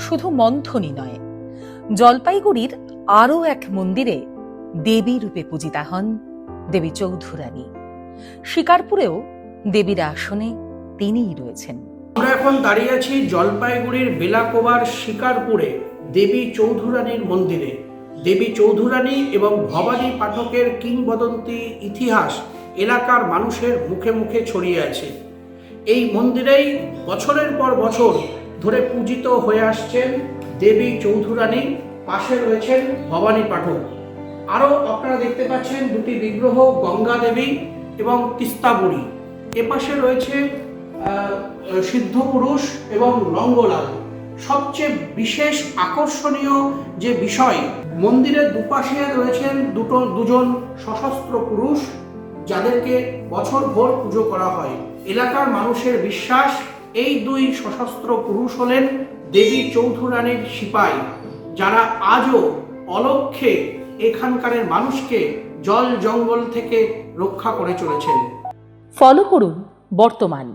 শুধু মন্থনই নয়, জলপাইগুড়ির আরও এক মন্দিরে দেবী রূপে পূজিতা হন দেবী চৌধুরানী। শিকারপুরেও দেবীর আসনে তিনিই রয়েছেন। আমরা এখন দাঁড়িয়ে আছি জলপাইগুড়ির বেলাকোবার শিকারপুরে দেবী চৌধুরানীর মন্দিরে। দেবী চৌধুরানী এবং ভবানী পাঠকের কিংবদন্তি ইতিহাস এলাকার মানুষের মুখে মুখে ছড়িয়ে আছে। এই মন্দিরেই বছরের পর বছর ধরে পূজিত হয়ে আসছেন দেবী চৌধুরানী, পাশে রয়েছেন ভবানী পাঠক। আরও আপনারা দেখতে পাচ্ছেন দুটি বিগ্রহ, গঙ্গা দেবী এবং তিস্তা বুড়ি এপাশে রয়েছে সিদ্ধ পুরুষ এবং রঙ্গলাল। সবচেয়ে বিশেষ আকর্ষণীয় যে বিষয়, মন্দিরের দুপাশে রয়েছেন দুটো, দুজন সশস্ত্র পুরুষ, যাদেরকে বছর ভোর পুজো করা হয়। এলাকার মানুষের বিশ্বাস এই দুই সশস্ত্র পুরুষ হলেন দেবী চৌধুরানীর সিপাই, যারা আজও অলক্ষে এখানকারের মানুষকে জল জঙ্গল থেকে রক্ষা করে চলেছেন। ফলো করুন বর্তমান।